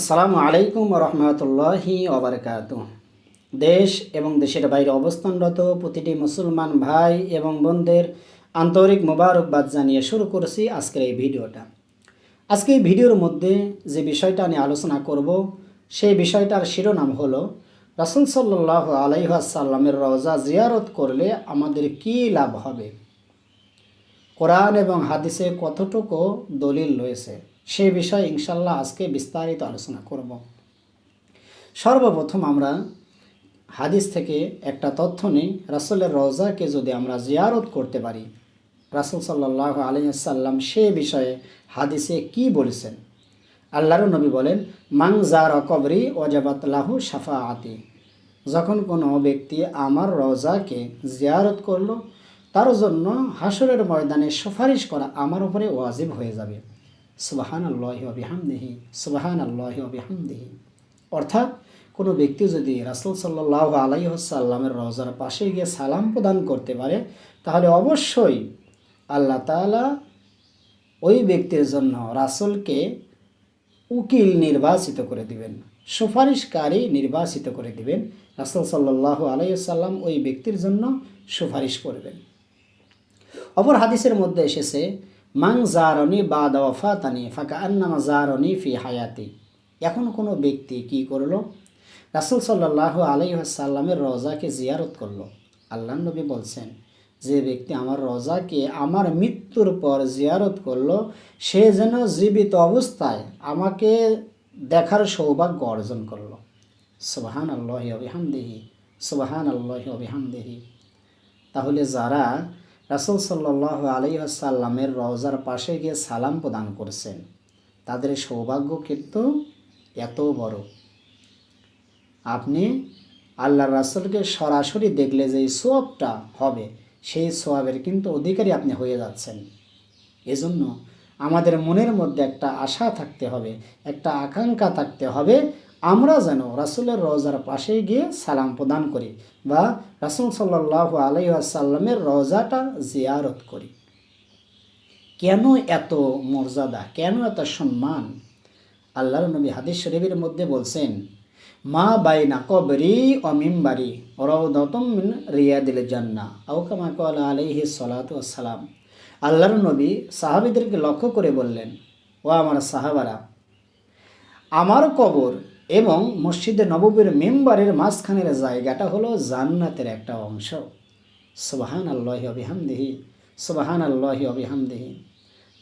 আসসালামু আলাইকুম রহমতুল্লাহি ওবরকাত দেশ এবং দেশের বাইরে অবস্থানরত প্রতিটি মুসলমান ভাই এবং বোনদের আন্তরিক মোবারকবাদ জানিয়ে শুরু করছি আজকের এই ভিডিওটা। আজকে এই ভিডিওর মধ্যে যে বিষয়টা নিয়ে আলোচনা করব, সেই বিষয়টার শিরোনাম হলো, রাসুল সাল্লাহ আলাইহাসাল্লামের রওজা জিয়ারত করলে আমাদের কী লাভ হবে? কোরআন এবং হাদিসে কতটুকু দলিল রয়েছে? সেই বিষয়ে ইনশাল্লাহ আজকে বিস্তারিত আলোচনা করব। সর্বপ্রথম আমরা হাদিস থেকে একটা তথ্য নেই, রাসুলের রওজাকে যদি আমরা জিয়ারত করতে পারি, রাসুল সাল্লাহ আলিয়াল্লাম সে বিষয়ে হাদিসে কি বলেছেন? আল্লাহর নবী বলেন মাং জার কবরি ওজাবাত সাফা আতি যখন কোনো ব্যক্তি আমার রওজাকে জিয়ারত করল, তার জন্য হাসরের ময়দানে সুপারিশ করা আমার উপরে ওয়াজিব হয়ে যাবে। সুবাহান আল্লাহ অর্থাৎ কোনো ব্যক্তি যদি রাসুল সাল্লাহ আলাইসাল্লামের রওজার পাশে গিয়ে সালাম প্রদান করতে পারে, তাহলে অবশ্যই আল্লাহ তালা ওই ব্যক্তির জন্য রাসুলকে উকিল নির্বাচিত করে দিবেন, সুপারিশকারী নির্বাচিত করে দিবেন। রাসুল সাল্লাহ আলাইসাল্লাম ওই ব্যক্তির জন্য সুপারিশ করবেন। অপর হাদিসের মধ্যে এসেছে মাং জারনি বা দাওয়াফাতানি ফাঁকা আন্নামা জারনি ফি হায়াতি। এখন কোনো ব্যক্তি কি করল? রাসুল সাল্লাহ আলাইসাল্লামের রজাকে জিয়ারত করল। আল্লাহ নবী বলছেন, যে ব্যক্তি আমার রজাকে আমার মৃত্যুর পর জিয়ারত করল, সে যেন জীবিত অবস্থায় আমাকে দেখার সৌভাগ্য অর্জন করল। সুবাহান আল্লাহ অবিহামদেহি সুবাহান আল্লাহ অবিহামদেহি তাহলে যারা রাসুল সাল্লাহ আলাইসাল্লামের রওজার পাশে গিয়ে সালাম প্রদান করছেন। তাদের সৌভাগ্য কিন্তু এত বড়। আপনি আল্লাহ রাসুলকে সরাসরি দেখলে যে সোয়াবটা হবে, সেই সোয়াবের কিন্তু অধিকারী আপনি হয়ে যাচ্ছেন। এজন্য আমাদের মনের মধ্যে একটা আশা থাকতে হবে, একটা আকাঙ্ক্ষা থাকতে হবে আমরা যেন রাসুলের রোজার পাশে গিয়ে সালাম প্রদান করি বা রাসুল সাল্লাহ আলাইসাল্লামের রোজাটা জিয়ারত করি। কেন এত মর্যাদা? কেন এত সম্মান? আল্লাহর নবী হাদিস শরীফের মধ্যে বলছেন, মা বাইনা কবরি অমিমবারি রৌদতম রিয়াদিল জান্না আউকামা কল আলহি সালাম আল্লাহর নবী সাহাবিদেরকে লক্ষ্য করে বললেন, ও আমার সাহাবারা, আমার কবর এবং মসজিদে নববীর মেম্বারের মাঝখানের জায়গাটা হলো জান্নাতের একটা অংশ। সুবাহান আল্লাহি অবিহামদেহি সুবাহান আল্লাহি অবিহামদেহি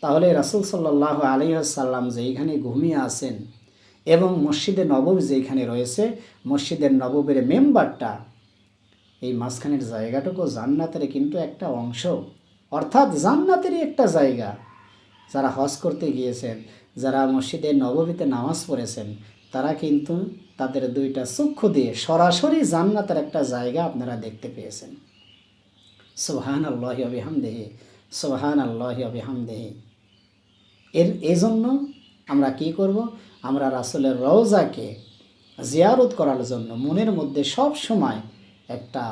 তাহলে রাসুল সাল্লাহ আলিয়াল্লাম যেইখানে ঘুমিয়ে আছেন এবং মসজিদে নবব যেইখানে রয়েছে, মসজিদের নববের মেম্বারটা এই মাঝখানের জায়গাটুকু জান্নাতের কিন্তু একটা অংশ। অর্থাৎ জান্নাতেরই একটা জায়গা। যারা হজ করতে গিয়েছেন, যারা মসজিদে নববীতে নামাজ পড়েছেন তারা কিন্তু তাদের দুইটা চক্ষু দিয়ে সরাসরি জান্নাতের একটা জায়গা আপনারা দেখতে পেয়েছেন। সোহান আল্লাহ আবিহামদেহি সোহান আল্লাহ আবিহামদেহি এর, এজন্য আমরা কি করব? আমরা রাসুলের রওজাকে জিয়ারত করার জন্য মনের মধ্যে সব সময় একটা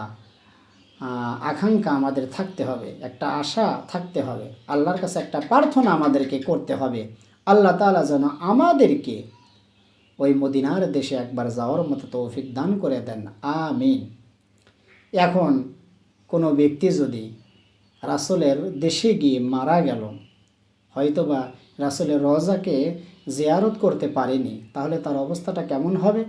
আকাঙ্ক্ষা আমাদের থাকতে হবে, একটা আশা থাকতে হবে। আল্লাহর কাছে একটা প্রার্থনা আমাদেরকে করতে হবে। আল্লাহ তালা যেন আমাদেরকে ওই মদিনার দেশে একবার যাওয়ার মতো তৌফিক দান করে দেন। আমিন। এখন কোনো ব্যক্তি যদি রাসুলের দেশে গিয়ে মারা গেল, হয়তোবা রাসুলের রজাকে জিয়ারত করতে পারেনি, তাহলে তার অবস্থাটা কেমন হবে?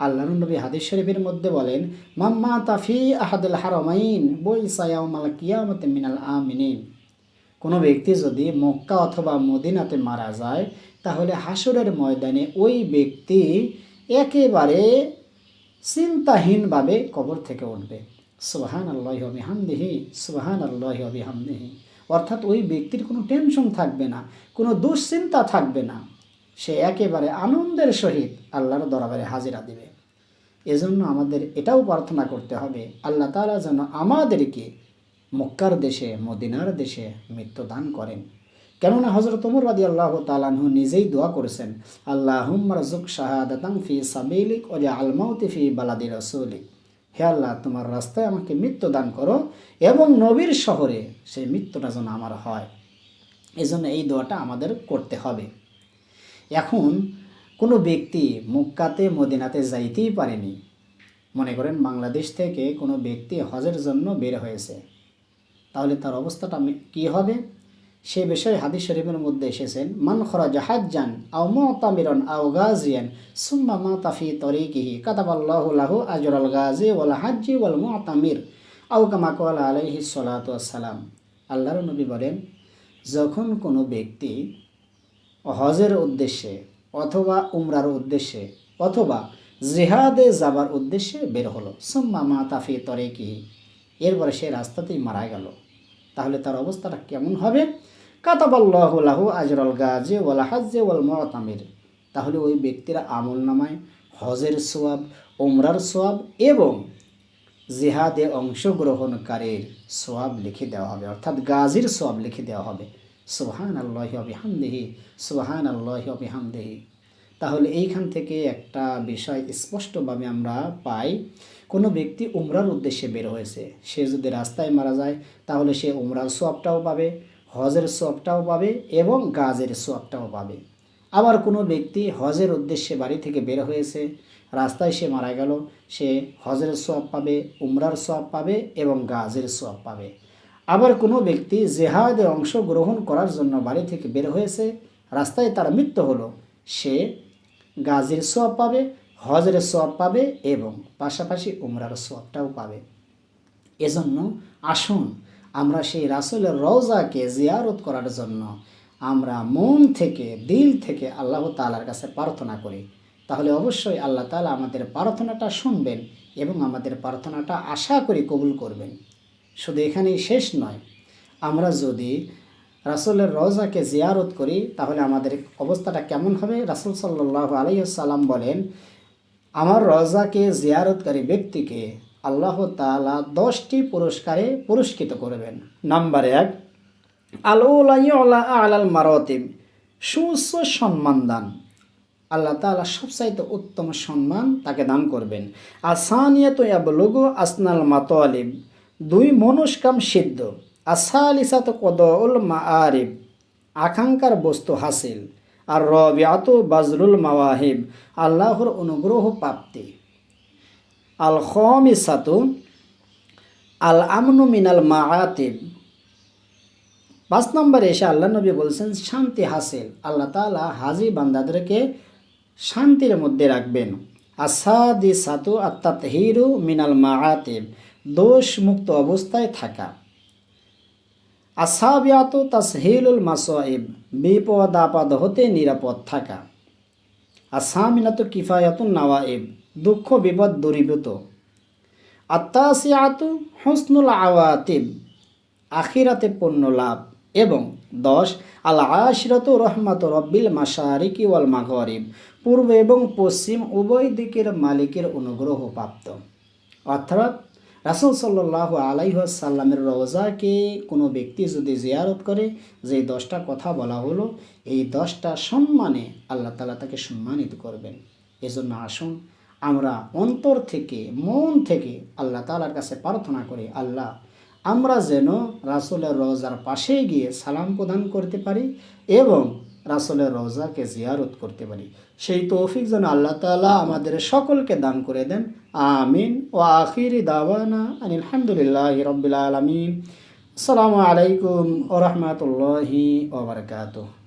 আল্লাহ নবী হাদিস শরীফের মধ্যে বলেন মাম্মা তাফি আহাদুল হারমাইন বই সায়াউমাল কিয়ামতে মিনাল আমিনিন। কোনো ব্যক্তি যদি মক্কা অথবা মদিনাতে মারা যায়, তাহলে হাসরের ময়দানে ওই ব্যক্তি একেবারে চিন্তাহীনভাবে কবর থেকে উঠবে। সুবাহান আল্লাহ হামদিহি সুবাহান আল্লাহ হামদিহি অর্থাৎ ওই ব্যক্তির কোনো টেনশন থাকবে না, কোনো দুশ্চিন্তা থাকবে না। সে একেবারে আনন্দের সহিত আল্লাহর দরবারে হাজিরা দেবে। এজন্য আমাদের এটাও প্রার্থনা করতে হবে, আল্লাহ তালা যেন আমাদেরকে মক্কার দেশে, মদিনার দেশে মৃত্যু দান করেন। কেননা হজরত উমর রাদি আল্লাহ তালাহু নিজেই দোয়া করেছেন আল্লাহ হুমরজুক শাহাদাতাং ফি সাবিলিক ও আলমাউতি ফি বালাদি রসুলিক। হে আল্লাহ, তোমার রাস্তায় আমাকে মৃত্যু দান করো এবং নবীর শহরে সেই মৃত্যুটা যেন আমার হয়। এজন্য এই দোয়াটা আমাদের করতে হবে। এখন কোনো ব্যক্তি মুক্কাতে, মদিনাতে যাইতেই পারেনি। মনে করেন বাংলাদেশ থেকে কোনো ব্যক্তি হজের জন্য বের হয়েছে। তাহলে তার অবস্থাটা কি হবে? সে বিষয়ে হাদিস শরীফের মধ্যে এসেছেন, মান খরাজ হাজ্জান আও মুতামিরান আও গাজিয়ান, সুম্মা মা তাফি তরিকিহি, কাতাবাল্লাহু লাহু আজরাল গাজি ওয়াল হাজ্জি ওয়াল মুতামির। আও কামা ক্বালা আলাইহি সালাতু সালাম আল্লাহর নবী বলেন, যখন কোনো ব্যক্তি হজের উদ্দেশ্যে অথবা উমরার উদ্দেশ্যে অথবা জিহাদে যাবার উদ্দেশ্যে বের হলো, সুম্মা মা তাফি তরিকিহি, এরপরে সে রাস্তাতেই মারা গেল। তাহলে তার অবস্থাটা কেমন হবে? কাতাবাল্লাহু আজরল গাজে ওয়াল হাজ্জে ওয়াল মতামির। তাহলে ওই ব্যক্তিরা আমল নামায় হজের সোয়াব ওমরার সোয়াব এবং জেহাদে অংশগ্রহণকারীর সোয়াব লিখে দেওয়া হবে। অর্থাৎ গাজীর সোয়াব লিখে দেওয়া হবে। সুবহান আল্লাহ অবিহামদেহি সুবহান আল্লাহ অবিহামদেহি তাহলে এইখান থেকে একটা বিষয় স্পষ্টভাবে আমরা পাই। কোনো ব্যক্তি উমরার উদ্দেশ্যে বের হয়েছে, সে যদি রাস্তায় মারা যায়, তাহলে সে উমরার সোয়াবটাও পাবে, হজের সোয়াবটাও পাবে এবং গাজের সোয়াবটাও পাবে। আবার কোনো ব্যক্তি হজের উদ্দেশ্যে বাড়ি থেকে বের হয়েছে, রাস্তায় সে মারা গেল, সে হজের সোয়াব পাবে, উমরার সোয়াব পাবে এবং গাজের সোয়াব পাবে। আবার কোনো ব্যক্তি জেহাদে অংশগ্রহণ করার জন্য বাড়ি থেকে বের হয়েছে, রাস্তায় তার মৃত্যু হলো সে গাজের সোয়াব পাবে, হজের সোয়াব পাবে এবং পাশাপাশি উমরার সোয়াবটাও পাবে। এজন্য আসুন আমরা সেই রাসুলের রওজাকে জিয়ারত করার জন্য আমরা মন থেকে, দিল থেকে আল্লাহ তালার কাছে প্রার্থনা করি। তাহলে অবশ্যই আল্লাহ তালা আমাদের প্রার্থনাটা শুনবেন এবং আমাদের প্রার্থনাটা আশা করি কবুল করবেন। শুধু এখানেই শেষ নয়, আমরা যদি রাসুলের রওজাকে জিয়ারত করি, তাহলে আমাদের অবস্থাটা কেমন হবে? রাসুল সাল্লাহ আলাইসাল্লাম বলেন, আমার রজাকে জিয়ারতকারী ব্যক্তিকে আল্লাহ তাআলা দশটি পুরস্কারে পুরস্কৃত করবেন। নাম্বার এক আল্লাহ আলাল মারতিব সুউচ্চ সম্মান দান। আল্লাহ তাআলা সবচাইতে উত্তম সম্মান তাকে দান করবেন। আসানিয়াত ইয়াবলুগু আসনাল মাতোয়ালিব দুই মনুষ্কাম সিদ্ধ। আসালিসাত কদউল মাআরিব আকাঙ্ক্ষার বস্তু হাসিল। আর রবিয়াত বাজরুল মাওয়াহিব, আল্লাহর অনুগ্রহ প্রাপ্তি। আল খমিসাতু আল আমনু মিনাল মাআতিব। পাঁচ নম্বরে এসে আল্লাহ নবী বলছেন, শান্তি হাসিল। আল্লাহ তাআলা হাজি বান্দাদেরকে শান্তির মধ্যে রাখবেন। আসাদি সাতু আত্মাত হিরু মিনাল মাআতিব দোষ মুক্ত অবস্থায় থাকা। আসাবিয়াত তাসহিলুল মাসাইব বিপদ আপদ হতে নিরাপদ থাকা। আসামিনাত কিফায়াতুন নাওয়াইব, দুঃখ, বিপদ দূরীভূত। আত্মাসিয়াতু হসনুল আওয়াতিব, আখিরাতে পণ্য লাভ। এবং দশ, আল আশরত রহমাত রব্বিল মাসারিকি ওয়াল মাগরিব, পূর্ব এবং পশ্চিম উভয় দিকের মালিকের অনুগ্রহ প্রাপ্ত। অর্থাৎ রাসুল সাল্লাহ আলাইসাল্লামের রোজাকে কোনো ব্যক্তি যদি জিয়ারত করে, যে দশটা কথা বলা হলো, এই দশটা সম্মানে আল্লাহ তালা তাকে সম্মানিত করবেন। এজন্য আসুন, আমরা অন্তর থেকে, মন থেকে আল্লাহ তালার কাছে প্রার্থনা করি, আল্লাহ, আমরা যেন রাসুলের রোজার পাশে গিয়ে সালাম প্রদান করতে পারি এবং রাসুলের রোজাকে জিয়ারত করতে পারি। সেই তৌফিক যেন আল্লাহ তালা আমাদের সকলকে দান করে দেন। আমিন। ও আখিরি দাওয়ানা আলহামদুলিল্লাহ রবিল আলমিন। আসসালামু আলাইকুম ও রহমতুল্লাহি ওবরকাতুহ